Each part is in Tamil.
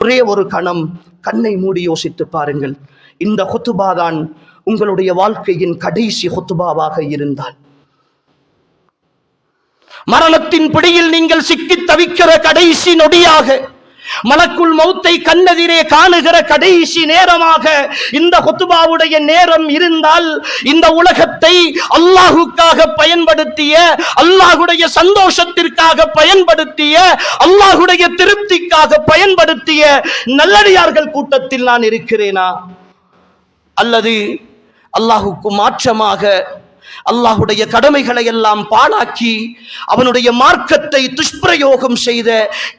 ஒரே ஒரு கணம் கண்ணை மூடி யோசித்து பாருங்கள். இந்த ஹொத்துபா தான் உங்களுடைய வாழ்க்கையின் கடைசி ஹொத்துபாவாக இருந்தால். மரணத்தின் பிடியில் நீங்கள் சிக்கி தவிக்கிற கடைசி நொடியாக மலக்குள் மௌத்தை கண்ணெதிரே காணுகிற கடைசி நேரமாக இந்த கொத்துபாவுடைய நேரம் இருந்தால் இந்த உலகத்தை அல்லாஹுக்காக பயன்படுத்திய அல்லாஹுடைய சந்தோஷத்திற்காக பயன்படுத்திய அல்லாஹுடைய திருப்திக்காக பயன்படுத்திய நல்லடியார்கள் கூட்டத்தில் நான் இருக்கிறேனா? அல்லது அல்லாஹுக்கு மாற்றமாக அல்லாஹுடைய கடமைகளை எல்லாம் பாழாக்கி அவனுடைய மார்க்கத்தை துஷ்பிரயோகம் செய்த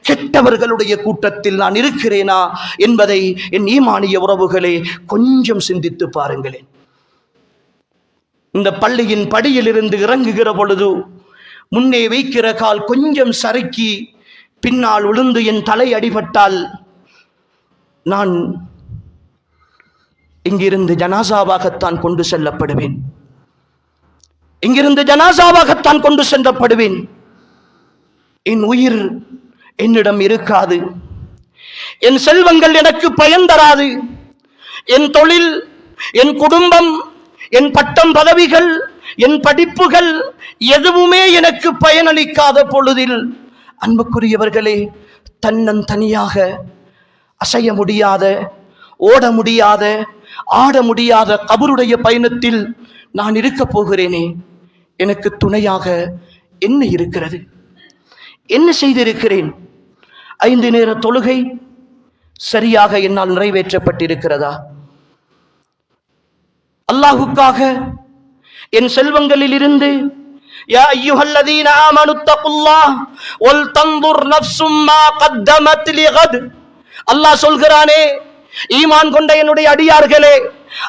கெட்டவர்களுடைய கூட்டத்தில் நான் இருக்கிறேனா என்பதை என் ஈமானிய உறவுகளே கொஞ்சம் சிந்தித்து பாருங்களேன். இந்த பள்ளியின் படியிலிருந்து இறங்குகிற பொழுது முன்னே வைக்கிற கால் கொஞ்சம் சறுக்கி பின்னால் உளுந்து என் தலை அடிபட்டால் நான் இங்கிருந்து ஜனாசாவாகத்தான் கொண்டு செல்லப்படுவேன். இங்கிருந்து ஜனாசாவாகத்தான் கொண்டு சென்றப்படுவேன். என் உயிர் என்னிடம் இருக்காது. என் செல்வங்கள் எனக்கு பயன் தராது. என் தொழில் என் குடும்பம் என் பட்டம் பதவிகள் என் படிப்புகள் எதுவுமே எனக்கு பயனளிக்காத பொழுதில் அன்புக்குரியவர்களே தன்னன் தனியாக அசைய முடியாத ஓட முடியாத ஆட முடியாத கபருடைய பயணத்தில் நான் இருக்கப் போகிறேனே. எனக்கு துணையாக என்ன இருக்கிறது? என்ன செய்திருக்கிறேன்? ஐந்து நேர தொழுகை சரியாக என்னால் நிறைவேற்றப்பட்டிருக்கிறதா? அல்லாஹுக்காக என் செல்வங்களில் இருந்து யா அய்யுஹல்லதீன ஆமனு தகுல்லாஹ் வல் தன்துர் நஃப்சும் மா கத்தமத் லிகத். அல்லாஹ் சொல்கிறானே ஈமான் கொண்ட என்னுடைய அடியார்களே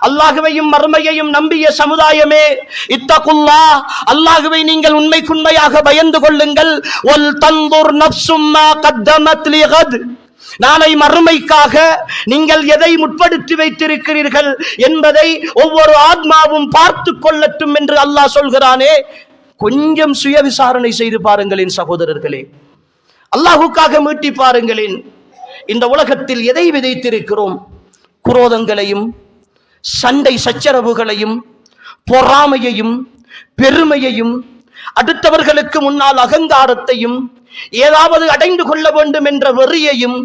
அல்லாஹுவையும் மறுமையையும் நம்பிய சமுதாயமே இத்தகுல்லா அல்லாஹுவை நீங்கள் உண்மைக்குண்மையாக பயந்து கொள்ளுங்கள். ஒல் தந்துர் நப்சும்மா கத்தமத் லிகத். நாளை மறுமைக்காக நீங்கள் எதை முற்படுத்தி வைத்திருக்கிறீர்கள் என்பதை ஒவ்வொரு ஆத்மாவும் பார்த்து கொள்ளட்டும் என்று அல்லாஹ் சொல்கிறானே. கொஞ்சம் சுய விசாரணை செய்து பாருங்களேன் சகோதரர்களே. அல்லாஹுக்காக மீட்டி பாருங்களேன் இந்த உலகத்தில் எதை விதைத்திருக்கிறோம்? குரோதங்களையும் சண்டை சச்சரவுகளையும் பொறாமையையும் பெருமையையும் அடுத்தவர்களுக்கு முன்னால் அகங்காரத்தையும் ஏதாவது அடைந்து கொள்ள வேண்டும் என்ற வெறியையும்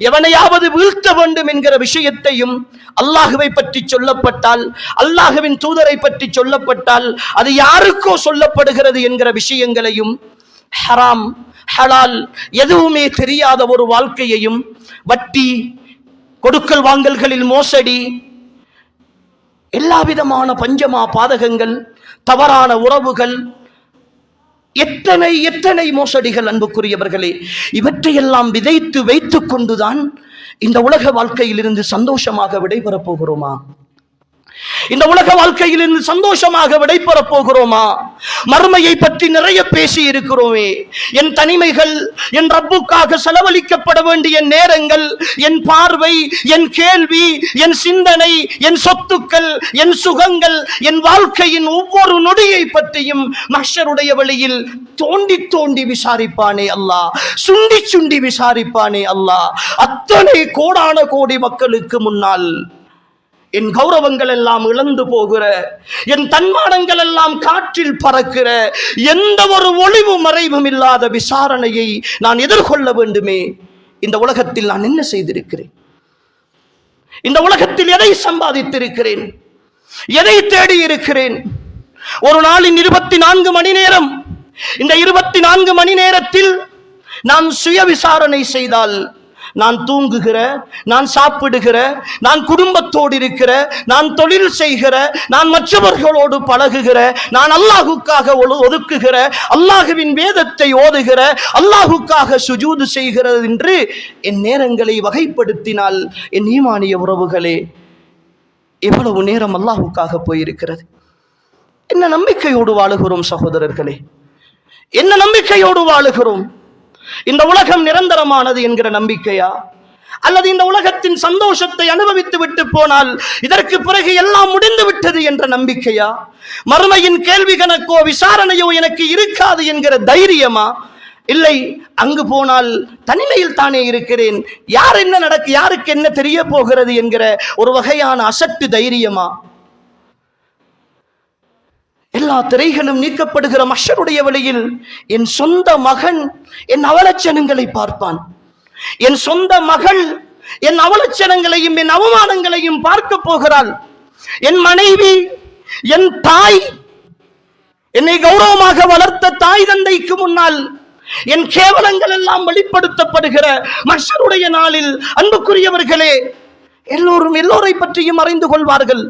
எவனையாவது வீழ்த்த வேண்டும் என்கிற விஷயத்தையும் அல்லாஹுவை பற்றி சொல்லப்பட்டால் அல்லாஹுவின் தூதரை பற்றி சொல்லப்பட்டால் அது யாருக்கோ சொல்லப்படுகிறது என்கிற விஷயங்களையும் ஹராம் ஹலால் எதுவுமே தெரியாத ஒரு வாழ்க்கையையும் வட்டி கொடுக்கல் வாங்கல்களில் மோசடி எல்லா விதமான பஞ்சமா பாதகங்கள் தவறான உறவுகள் எத்தனை எத்தனை மோசடிகள் அன்புக்குரியவர்களே. இவற்றையெல்லாம் விதைத்து வைத்துக் கொண்டுதான் இந்த உலக வாழ்க்கையிலிருந்து சந்தோஷமாக விடைபெறப் போகிறோமா? இந்த உலக வாழ்க்கையில் இருந்து சந்தோஷமாக விடைபெறப் போகிறோமா? மறுமையை பற்றி நிறைய பேசி இருக்கிறோமே என் தனிமைகள் என் ரப்புக்காக செலவழிக்கப்பட வேண்டிய நேரங்கள் என் பார்வை என் கேள்வி என் சிந்தனை என் சொத்துக்கள் என் சுகங்கள் என் வாழ்க்கையின் ஒவ்வொரு நொடியை பற்றியும் மஷருடைய வழியில் தோண்டி தோண்டி விசாரிப்பானே அல்லாஹ் சுண்டி சுண்டி விசாரிப்பானே அல்லாஹ் அத்தனை கோடான கோடி மக்களுக்கு முன்னால் என் கௌரவங்கள் எல்லாம் இழந்து போகிற என் தன்மானங்கள் எல்லாம் காற்றில் பறக்கிற எந்த ஒரு ஒளிவு மறைவும் இல்லாத விசாரணையை நான் எதிர்கொள்ள வேண்டுமே. இந்த உலகத்தில் நான் என்ன செய்திருக்கிறேன்? இந்த உலகத்தில் எதை சம்பாதித்திருக்கிறேன்? எதை தேடி இருக்கிறேன்? ஒரு நாளின் இருபத்தி நான்கு மணி நேரம் இந்த இருபத்தி நான்கு மணி நேரத்தில் நான் சுய விசாரணை செய்தால் நான் தூங்குகிற நான் சாப்பிடுகிற நான் குடும்பத்தோடு இருக்கிற நான் தொழில் செய்கிற நான் மற்றவர்களோடு பழகுகிற நான் அல்லாஹுக்காக ஒழு- ஒதுக்குகிற அல்லாஹுவின் வேதத்தை ஓதுகிற அல்லாஹுக்காக சுஜூது செய்கிறது என்று என் நேரங்களை வகைப்படுத்தினால் என் ஈமானிய உறவுகளே எவ்வளவு நேரம் அல்லாஹுக்காக போயிருக்கிறது? என்ன நம்பிக்கையோடு வாழுகிறோம் சகோதரர்களே? என்ன நம்பிக்கையோடு வாழுகிறோம்? இந்த உலகம் நிரந்தரமானது என்கிற நம்பிக்கையா? அல்லது இந்த உலகத்தின் சந்தோஷத்தை அனுபவித்து விட்டு போனால் இதற்கு பிறகு எல்லாம் முடிந்து விட்டது என்ற நம்பிக்கையா? மறுமையின் கேள்வி கணக்கோ விசாரணையோ எனக்கு இருக்காது என்கிற தைரியமா? இல்லை அங்கு போனால் தனிமையில் தானே இருக்கிறேன். யார் என்ன நடக்கு யாருக்கு என்ன தெரிய போகிறது என்கிற ஒரு வகையான அசட்டு தைரியமா? எல்லா திரைகளும் நீக்கப்படுகிற மஷருடைய வழியில் என் சொந்த மகன் என் அவலட்சணங்களை பார்ப்பான். என் சொந்த மகள் என் அவலட்சணங்களையும் என் அவமானங்களையும் பார்க்க போகிறாள். என் மனைவி என் தாய் என்னை கௌரவமாக வளர்த்த தாய் தந்தைக்கு முன்னால் என் கேவலங்கள் எல்லாம் வெளிப்படுத்தப்படுகிற மஷருடைய நாளில் அன்புக்குரியவர்களே எல்லோரும் எல்லோரை பற்றியும் அறிந்து கொள்வார்கள்.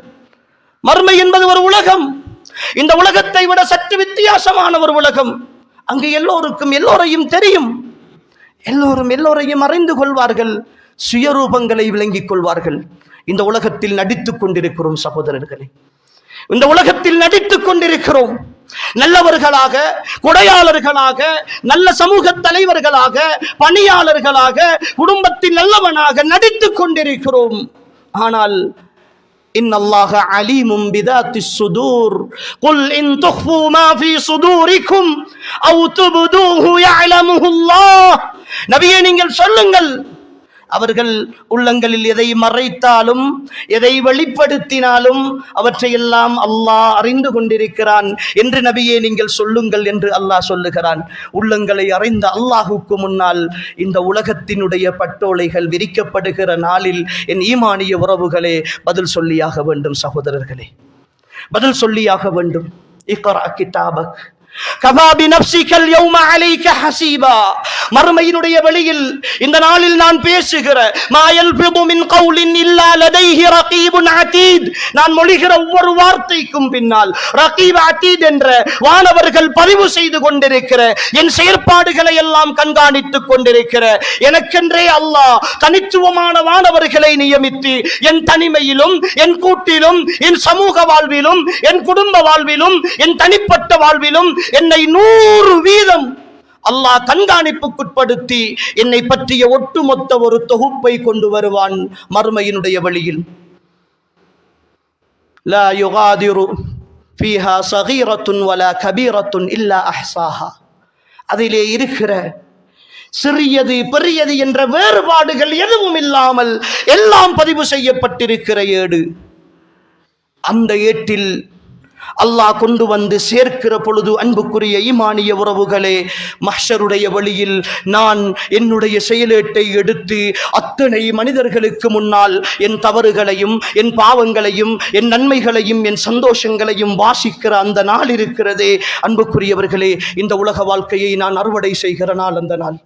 மர்மை என்பது ஒரு உலகம். இந்த உலகத்தை விட சற்று வித்தியாசமான ஒரு உலகம். அங்கு எல்லோருக்கும் எல்லோரையும் தெரியும். எல்லோரும் எல்லோரையும் அறிந்து கொள்வார்கள் சுயரூபங்களை விளங்கிக் கொள்வார்கள். இந்த உலகத்தில் நடித்துக் கொண்டிருக்கிறோம் சகோதரர்களே. இந்த உலகத்தில் நடித்துக் கொண்டிருக்கிறோம். நல்லவர்களாக கொடையாளர்களாக நல்ல சமூக தலைவர்களாக பணியாளர்களாக குடும்பத்தில் நல்லவனாக நடித்துக் கொண்டிருக்கிறோம். ஆனால் إن الله عليم بذات الصدور قل إن تخفوا ما في صدوركم أو تبدوه يعلمه الله நபியே நீங்கள் சொல்லுங்கள் அவர்கள் உள்ளங்களில் எதை மறைத்தாலும் எதை வெளிப்படுத்தினாலும் அவற்றையெல்லாம் அல்லாஹ் அறிந்து கொண்டிருக்கிறான் என்று நபியே நீங்கள் சொல்லுங்கள் என்று அல்லாஹ் சொல்லுகிறான். உள்ளங்களை அறிந்த அல்லாஹுக்கு முன்னால் இந்த உலகத்தினுடைய பட்டோலைகள் விரிக்கப்படுகிற நாளில் என் ஈமானிய உறவுகளே பதில் சொல்லியாக வேண்டும் சகோதரர்களே. பதில் சொல்லியாக வேண்டும். இக்ரா கிதாபக். மறுமையினுடைய வெளியில் இந்த நாளில் நான் பேசுகிற மா நான் மொழிகிற ஒவ்வொரு வார்த்தைக்கும் பின்னால் ரகீப் என்ற வானவர்கள் பதிவு செய்து கொண்டிருக்கிற என் செயற்பாடுகளை எல்லாம் கண்காணித்துக் கொண்டிருக்கிற எனக்கென்றே அல்லாஹ் தனித்துவமான வானவர்களை நியமித்து என் தனிமையிலும் என் கூட்டிலும் என் சமூக வாழ்விலும் என் குடும்ப வாழ்விலும் என் தனிப்பட்ட வாழ்விலும் என்னை நூறு வீதம் அல்லாஹ் கண்காணிப்புக்குட்படுத்தி என்னை பற்றிய ஒட்டுமொத்த ஒரு தொகுப்பை கொண்டு வருவான் மறுமையினுடைய வழியில். லா யுகாதிரு ஃபீஹா சகீரத்துன் வலா கபீரத்துன் இல்லா அஹ்சாஹா அதிலே இருக்கிற சிறியது பெரியது என்ற வேறுபாடுகள் எதுவும் இல்லாமல் எல்லாம் பதிவு செய்யப்பட்டிருக்கிற ஏடு. அந்த ஏட்டில் அல்லாஹ் கொண்டு வந்து சேர்க்கிற பொழுது அன்புக்குரிய ஈமானிய உறவுகளே மஹ்ஷருடைய வழியில் நான் என்னுடைய செயலேட்டை எடுத்து அத்தனை மனிதர்களுக்கு முன்னால் என் தவறுகளையும் என் பாவங்களையும் என் நன்மைகளையும் என் சந்தோஷங்களையும் வாசிக்கிற அந்த நாள் இருக்கிறதே. அன்புக்குரியவர்களே இந்த உலக வாழ்க்கையை நான் அறுவடை செய்கிற நாள் அந்த நாள்.